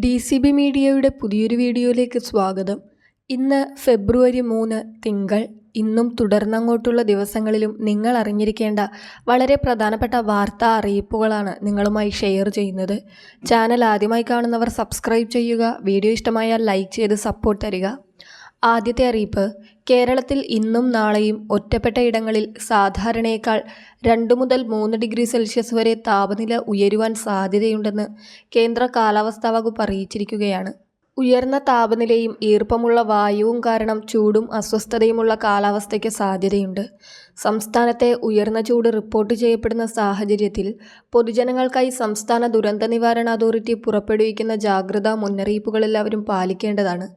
D C B മീഡിയയുടെ പുതിയൊരു വീഡിയോയിലേക്ക് സ്വാഗതം. ഇന്ന് ഫെബ്രുവരി മൂന്ന് തിങ്കൾ. ഇന്നും തുടർന്നങ്ങോട്ടുള്ള ദിവസങ്ങളിലും നിങ്ങൾ അറിഞ്ഞിരിക്കേണ്ട വളരെ പ്രധാനപ്പെട്ട വാർത്താ അറിയിപ്പുകളാണ് നിങ്ങളുമായി ഷെയർ ചെയ്യുന്നത്. ചാനൽ ആദ്യമായി കാണുന്നവർ സബ്സ്ക്രൈബ് ചെയ്യുക വീഡിയോ ഇഷ്ടമായാൽ ലൈക്ക് ചെയ്ത് സപ്പോർട്ട് തരിക. ആദ്യത്തെ അറിയിപ്പ് കേരളത്തിൽ ഇന്നും നാളെയും ഒറ്റപ്പെട്ട ഇടങ്ങളിൽ സാധാരണയേക്കാൾ രണ്ട് മുതൽ മൂന്ന് ഡിഗ്രി സെൽഷ്യസ് വരെ താപനില ഉയരുവാൻ സാധ്യതയുണ്ടെന്ന് കേന്ദ്ര കാലാവസ്ഥാ വകുപ്പ് അറിയിച്ചിരിക്കുകയാണ്. ഉയർന്ന താപനിലയും ഈർപ്പമുള്ള വായുവും കാരണം ചൂടും അസ്വസ്ഥതയുമുള്ള കാലാവസ്ഥയ്ക്ക് സാധ്യതയുണ്ട്. സംസ്ഥാനത്തെ ഉയർന്ന ചൂട് റിപ്പോർട്ട് ചെയ്യപ്പെടുന്ന സാഹചര്യത്തിൽ പൊതുജനങ്ങൾക്കായി സംസ്ഥാന ദുരന്ത നിവാരണ അതോറിറ്റി പുറപ്പെടുവിക്കുന്ന ജാഗ്രതാ മുന്നറിയിപ്പുകൾ എല്ലാവരും പാലിക്കേണ്ടതാണ്.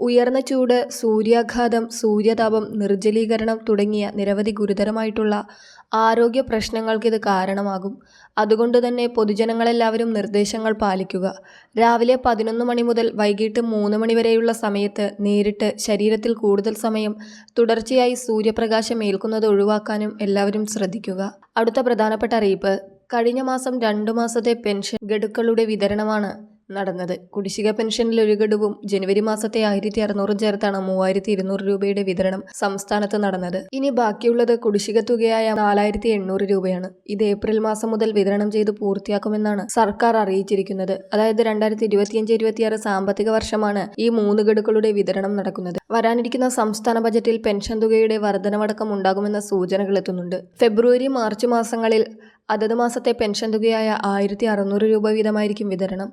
ഉയർന്ന ചൂട് സൂര്യാഘാതം സൂര്യതാപം നിർജലീകരണം തുടങ്ങിയ നിരവധി ഗുരുതരമായിട്ടുള്ള ആരോഗ്യ പ്രശ്നങ്ങൾക്ക് ഇത് കാരണമാകും. അതുകൊണ്ട് തന്നെ പൊതുജനങ്ങളെല്ലാവരും നിർദ്ദേശങ്ങൾ പാലിക്കുക. രാവിലെ പതിനൊന്ന് മണി മുതൽ വൈകിട്ട് മൂന്ന് മണി വരെയുള്ള സമയത്ത് നേരിട്ട് ശരീരത്തിൽ കൂടുതൽ സമയം തുടർച്ചയായി സൂര്യപ്രകാശം ഏൽക്കുന്നത് ഒഴിവാക്കാനും എല്ലാവരും ശ്രദ്ധിക്കുക. അടുത്ത പ്രധാനപ്പെട്ട അറിയിപ്പ് കഴിഞ്ഞ മാസം രണ്ടു മാസത്തെ പെൻഷൻ ഗഡുക്കളുടെ വിതരണമാണ്. നടന്നത്. കുടിശ്ശിക പെൻഷനിൽ ഒരു ഗഡുവും ജനുവരി മാസത്തെ ആയിരത്തി അറുന്നൂറും ചേർത്താണ് മൂവായിരത്തി ഇരുന്നൂറ് രൂപയുടെ വിതരണം സംസ്ഥാനത്ത് നടന്നത്. ഇനി ബാക്കിയുള്ളത് കുടിശ്ശിക തുകയായ നാലായിരത്തി എണ്ണൂറ് രൂപയാണ്. ഇത് ഏപ്രിൽ മാസം മുതൽ വിതരണം ചെയ്ത് പൂർത്തിയാക്കുമെന്നാണ് സർക്കാർ അറിയിച്ചിരിക്കുന്നത്. അതായത് രണ്ടായിരത്തി ഇരുപത്തിയഞ്ച് ഇരുപത്തിയാറ് സാമ്പത്തിക വർഷമാണ് ഈ മൂന്ന് ഗഡുക്കളുടെ വിതരണം നടക്കുന്നത്. വരാനിരിക്കുന്ന സംസ്ഥാന ബജറ്റിൽ പെൻഷൻ തുകയുടെ വർധനവടക്കം ഉണ്ടാകുമെന്ന സൂചനകൾ എത്തുന്നുണ്ട് ഫെബ്രുവരി മാർച്ച് മാസങ്ങളിൽ അതത് മാസത്തെ പെൻഷൻ തുകയായ ആയിരത്തി അറുന്നൂറ് രൂപ വീതമായിരിക്കും വിതരണം.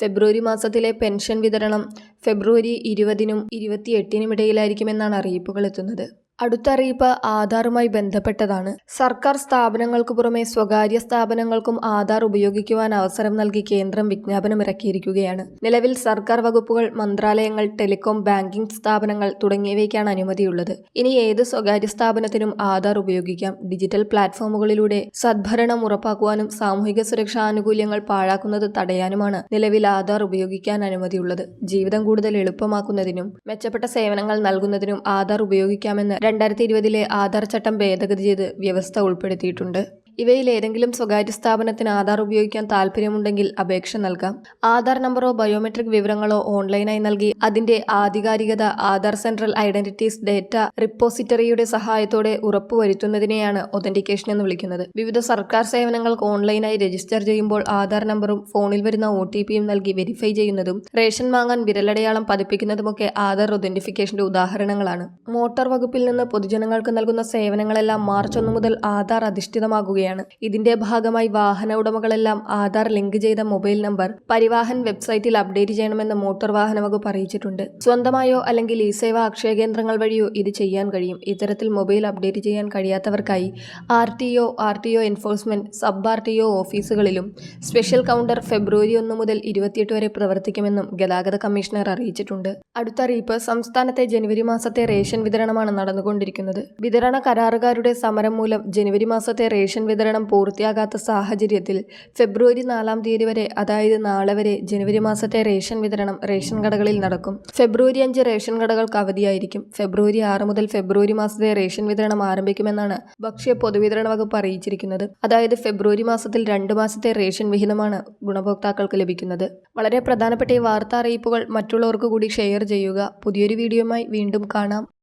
ഫെബ്രുവരി മാസത്തിലെ പെൻഷൻ വിതരണം ഫെബ്രുവരി ഇരുപതിനും ഇരുപത്തിയെട്ടിനും ഇടയിലായിരിക്കുമെന്നാണ് അറിയിപ്പുകൾ എത്തുന്നത്. അടുത്ത അറിയിപ്പ് ആധാറുമായി ബന്ധപ്പെട്ടതാണ്. സർക്കാർ സ്ഥാപനങ്ങൾക്ക് പുറമെ സ്വകാര്യ സ്ഥാപനങ്ങൾക്കും ആധാർ ഉപയോഗിക്കുവാൻ അവസരം നൽകി കേന്ദ്രം വിജ്ഞാപനം ഇറക്കിയിരിക്കുകയാണ് നിലവിൽ സർക്കാർ വകുപ്പുകൾ മന്ത്രാലയങ്ങൾ ടെലികോം ബാങ്കിംഗ് സ്ഥാപനങ്ങൾ തുടങ്ങിയവയ്ക്കാണ് അനുമതിയുള്ളത്. ഇനി ഏത് സ്വകാര്യ സ്ഥാപനത്തിനും ആധാർ ഉപയോഗിക്കാം. ഡിജിറ്റൽ പ്ലാറ്റ്ഫോമുകളിലൂടെ സദ്ഭരണം ഉറപ്പാക്കുവാനും സാമൂഹിക സുരക്ഷാ ആനുകൂല്യങ്ങൾ പാഴാക്കുന്നത് തടയാനുമാണ് നിലവിൽ ആധാർ ഉപയോഗിക്കാൻ അനുമതിയുള്ളത്. ജീവിതം കൂടുതൽ എളുപ്പമാക്കുന്നതിനും മെച്ചപ്പെട്ട സേവനങ്ങൾ നൽകുന്നതിനും ആധാർ ഉപയോഗിക്കാമെന്ന് രണ്ടായിരത്തി ഇരുപതിലെ ആധാർ ചട്ടം ഭേദഗതി ചെയ്ത് വ്യവസ്ഥ ഉൾപ്പെടുത്തിയിട്ടുണ്ട്. ഇവയിൽ ഏതെങ്കിലും സ്വകാര്യ സ്ഥാപനത്തിന് ആധാർ ഉപയോഗിക്കാൻ താൽപ്പര്യമുണ്ടെങ്കിൽ അപേക്ഷ നൽകാം. ആധാർ നമ്പറോ ബയോമെട്രിക് വിവരങ്ങളോ ഓൺലൈനായി നൽകി അതിന്റെ ആധികാരികത ആധാർ സെൻട്രൽ ഐഡന്റിറ്റീസ് ഡേറ്റ റിപ്പോസിറ്ററിയുടെ സഹായത്തോടെ ഉറപ്പുവരുത്തുന്നതിനെയാണ് ഒതന്റിക്കേഷൻ എന്ന് വിളിക്കുന്നത്. വിവിധ സർക്കാർ സേവനങ്ങൾക്ക് ഓൺലൈനായി രജിസ്റ്റർ ചെയ്യുമ്പോൾ ആധാർ നമ്പറും ഫോണിൽ വരുന്ന ഒ ടി പിയും നൽകി വെരിഫൈ ചെയ്യുന്നതും റേഷൻ വാങ്ങാൻ വിരലടയാളം പതിപ്പിക്കുന്നതുമൊക്കെ ആധാർ ഒതന്റിഫിക്കേഷന്റെ ഉദാഹരണങ്ങളാണ്. മോട്ടോർ വകുപ്പിൽ നിന്ന് പൊതുജനങ്ങൾക്ക് നൽകുന്ന സേവനങ്ങളെല്ലാം മാർച്ച് ഒന്ന് മുതൽ ആധാർ അധിഷ്ഠിതമാകുകയാണ്. ഇതിന്റെ ഭാഗമായി വാഹന ഉടമകളെല്ലാം ആധാർ ലിങ്ക് ചെയ്ത മൊബൈൽ നമ്പർ പരിവാഹൻ വെബ്സൈറ്റിൽ അപ്ഡേറ്റ് ചെയ്യണമെന്ന് മോട്ടോർ വാഹന വകുപ്പ് അറിയിച്ചിട്ടുണ്ട്. സ്വന്തമായോ അല്ലെങ്കിൽ ഈ സേവ അക്ഷയ കേന്ദ്രങ്ങൾ വഴിയോ ഇത് ചെയ്യാൻ കഴിയും. ഇത്തരത്തിൽ മൊബൈൽ അപ്ഡേറ്റ് ചെയ്യാൻ കഴിയാത്തവർക്കായി R T O R T O enforcement sub R T O ഓഫീസുകളിലും സ്പെഷ്യൽ കൗണ്ടർ ഫെബ്രുവരി ഒന്ന് മുതൽ ഇരുപത്തിയെട്ട് വരെ പ്രവർത്തിക്കുമെന്നും ഗതാഗത കമ്മീഷണർ അറിയിച്ചിട്ടുണ്ട്. അടുത്ത അറിയിപ്പ് സംസ്ഥാനത്തെ ജനുവരി മാസത്തെ റേഷൻ വിതരണമാണ് നടന്നുകൊണ്ടിരിക്കുന്നത്. വിതരണ കരാറുകാരുടെ സമരം മൂലം ജനുവരി മാസത്തെ റേഷൻ വിതരണം പൂർത്തിയാകാത്ത സാഹചര്യത്തിൽ ഫെബ്രുവരി നാലാം തീയതി വരെ അതായത് നാളെ വരെ ജനുവരി മാസത്തെ റേഷൻ വിതരണം റേഷൻ കടകളിൽ നടക്കും. ഫെബ്രുവരി അഞ്ച് റേഷൻ കടകൾക്ക് അവധിയായിരിക്കും. ഫെബ്രുവരി ആറ് മുതൽ ഫെബ്രുവരി മാസത്തെ റേഷൻ വിതരണം ആരംഭിക്കുമെന്നാണ് ഭക്ഷ്യ പൊതുവിതരണ വകുപ്പ് അറിയിച്ചിരിക്കുന്നത്. അതായത് ഫെബ്രുവരി മാസത്തിൽ രണ്ട് മാസത്തെ റേഷൻ വിഹിതമാണ് ഗുണഭോക്താക്കൾക്ക് ലഭിക്കുന്നത്. വളരെ പ്രധാനപ്പെട്ട ഈ വാർത്താ അറിയിപ്പുകൾ മറ്റുള്ളവർക്ക് കൂടി ഷെയർ ചെയ്യുക. പുതിയൊരു വീഡിയോയുമായി വീണ്ടും കാണാം.